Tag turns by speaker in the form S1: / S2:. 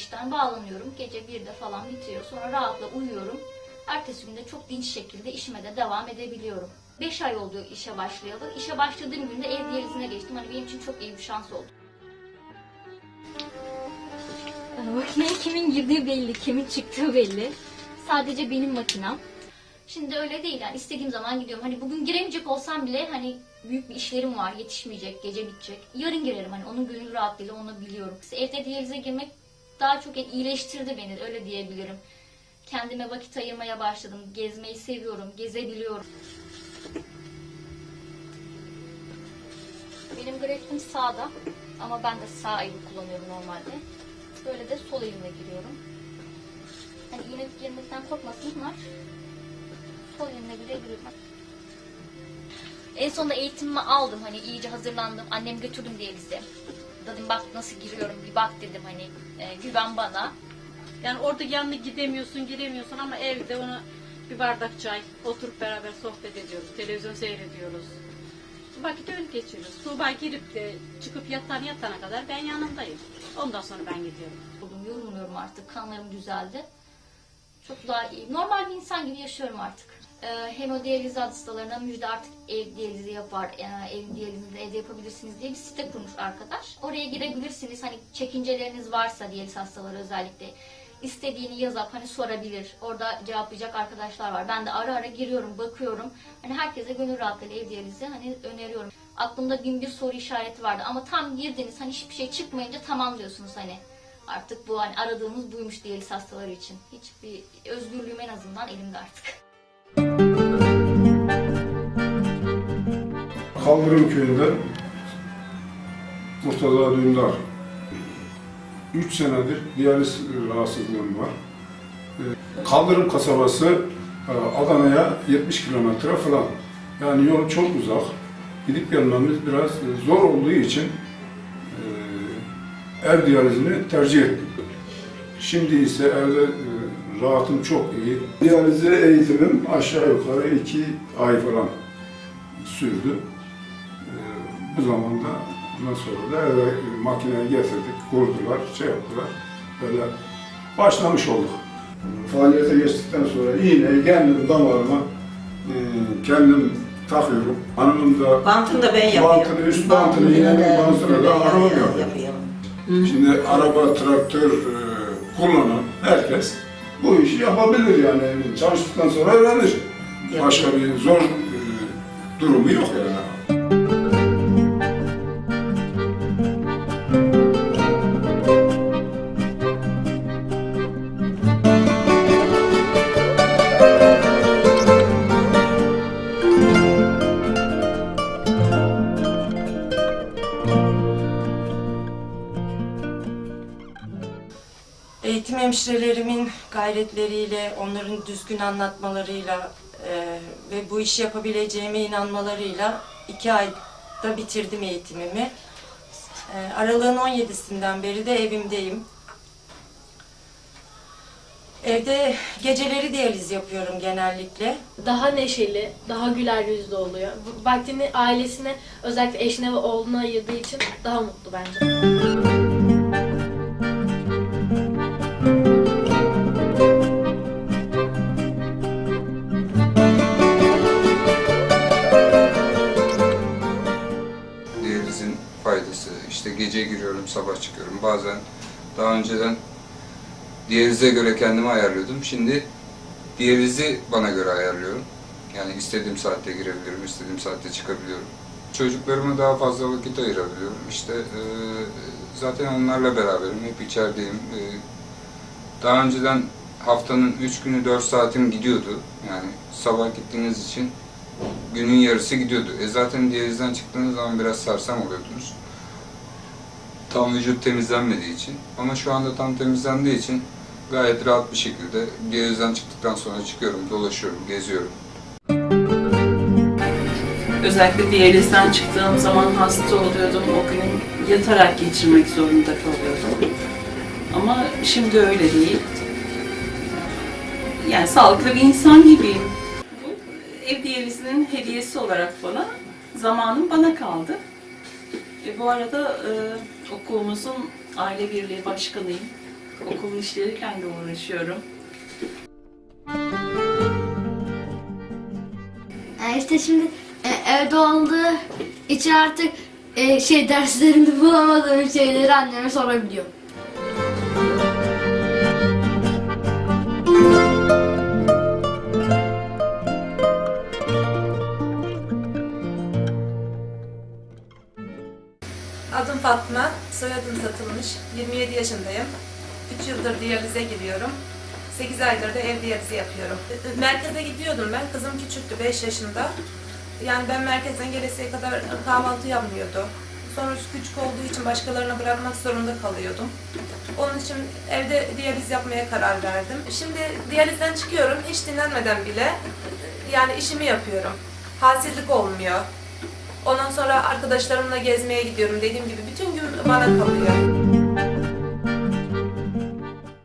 S1: İşten bağlanıyorum. Gece 1'de falan bitiyor. Sonra rahatla uyuyorum. Ertesi günde çok dinç şekilde işime de devam edebiliyorum. 5 ay oldu işe başlayalı. İşe başladığım günde ev diyalizine geçtim. Hani benim için çok iyi bir şans oldu. Makineye kimin girdiği belli, kimin çıktığı belli. Sadece benim makinem. Şimdi öyle değil yani istediğim zaman gidiyorum. Hani bugün giremeyecek olsam bile hani büyük bir işlerim var yetişmeyecek, gece bitecek. Yarın girerim hani onun gönül rahatlığıyla onu biliyorum. Evde diyalize girmek daha çok iyileştirdi beni öyle diyebilirim. Kendime vakit ayırmaya başladım. Gezmeyi seviyorum, gezebiliyorum. Benim grafitim sağda ama ben de sağ elimi kullanıyorum normalde. Böyle de sol elimle giriyorum. Hani iğne girmekten korkmasınlar. Sol elimle bile giriyorum. En sonunda eğitimimi aldım hani iyice hazırlandım. Annem götürdüm diye bize. Dedim bak nasıl giriyorum bir bak dedim hani e, güven bana.
S2: Yani orada yanına gidemiyorsun, giremiyorsun ama evde ona bir bardak çay, oturup beraber sohbet ediyoruz, televizyon seyrediyoruz. Vakit öyle geçiriyoruz. Tuğba girip de çıkıp yatan yatana kadar ben yanındayım. Ondan sonra ben gidiyorum.
S1: Oldum, yorulmuyorum artık. Kanlarım düzeldi. Çok daha iyi. Normal bir insan gibi yaşıyorum artık. Ee, hemodiyaliz hastalarına müjde artık ev diyalizi yapar, e, ev diyalizini de evde yapabilirsiniz diye bir site kurmuş arkadaş. Oraya girebilirsiniz. Hani çekinceleriniz varsa diyaliz hastaları özellikle istediğini yazıp hani sorabilir. Orada cevaplayacak arkadaşlar var. Ben de ara ara giriyorum, bakıyorum. Hani herkese gönül rahatlığıyla ev diyalizi hani öneriyorum. Aklımda bin bir soru işareti vardı ama tam girdiniz hani hiçbir şey çıkmayınca tamam diyorsunuz hani. Artık bu hani aradığımız buymuş diyaliz hastaları için. Hiçbir özgürlüğüm en azından elimde artık.
S3: Kaldırım köyünde Murtaza Dündar. 3 senedir diyaliz rahatsızlığım var. Ee, Kaldırım kasabası e, Adana'ya 70 kilometre falan. Yani yol çok uzak. Gidip gelmemiz biraz e, zor olduğu için e, ev diyalizini tercih ettim. Şimdi ise evde rahatım çok iyi. Diyalize eğitimim aşağı yukarı 2 ay falan sürdü. Ee, bu zamanda ondan sonra da eve makineyi getirdik, kurdular, şey yaptılar. Böyle başlamış olduk. Faaliyete geçtikten sonra iğneyi kendim damarıma e, kendim takıyorum. Hanımım da
S4: Bantını da ben yapıyorum.
S3: Bantını, üst bantını, iğnenin bantını da hanımım yapıyor.
S4: yapıyorum.
S3: Şimdi araba, traktör e, kullanan herkes bu işi yapabilir yani. Çalıştıktan sonra öğrenir. Başka bir zor e, durumu yok yani.
S4: Hemşirelerimin gayretleriyle, onların düzgün anlatmalarıyla e, ve bu işi yapabileceğime inanmalarıyla iki ayda bitirdim eğitimimi. E, aralığın 17'sinden beri de evimdeyim. Evde geceleri diyaliz yapıyorum genellikle.
S5: daha neşeli, daha güler yüzlü oluyor. Vaktini ailesine, özellikle eşine ve oğluna ayırdığı için daha mutlu bence.
S6: Gece giriyorum, sabah çıkıyorum. Bazen daha önceden diyalize göre kendimi ayarlıyordum. Şimdi diyalizi bana göre ayarlıyorum. Yani istediğim saatte girebiliyorum, istediğim saatte çıkabiliyorum. Çocuklarıma daha fazla vakit ayırabiliyorum. İşte e, zaten onlarla beraberim, hep içerideyim. E, daha önceden haftanın 3 günü 4 saatim gidiyordu. Yani sabah gittiğiniz için günün yarısı gidiyordu. E zaten diyalizden çıktığınız zaman biraz sersem oluyordunuz. Tam vücut temizlenmediği için. Ama şu anda tam temizlendiği için gayet rahat bir şekilde diyalizden çıktıktan sonra çıkıyorum, dolaşıyorum, geziyorum.
S7: Özellikle diyalizden çıktığım zaman hasta oluyordum. O gün yatarak geçirmek zorunda kalıyordum. Ama şimdi öyle değil. Yani sağlıklı bir insan gibiyim. Bu ev diyalizinin hediyesi olarak bana, zamanım bana kaldı. E, bu arada e, Okulumuzun aile birliği başkanıyım. Okul işleriyle de uğraşıyorum.
S8: Yani işte şimdi e, evde olduğu için artık e, şey derslerimde bulamadığım şeyleri anneme sorabiliyorum.
S9: Adım Fatma, soyadım satılmış. 27 yaşındayım. 3 yıldır diyalize giriyorum. 8 aydır da ev diyalizi yapıyorum. Merkeze gidiyordum ben. Kızım küçüktü, 5 yaşında. Yani ben merkezden gelesiye kadar kahvaltı yapmıyordu. Sonra küçük olduğu için başkalarına bırakmak zorunda kalıyordum. Onun için evde diyaliz yapmaya karar verdim. Şimdi diyalizden çıkıyorum, hiç dinlenmeden bile yani işimi yapıyorum. Halsizlik olmuyor. Ondan sonra arkadaşlarımla gezmeye gidiyorum. Dediğim gibi bütün gün bana kalıyor.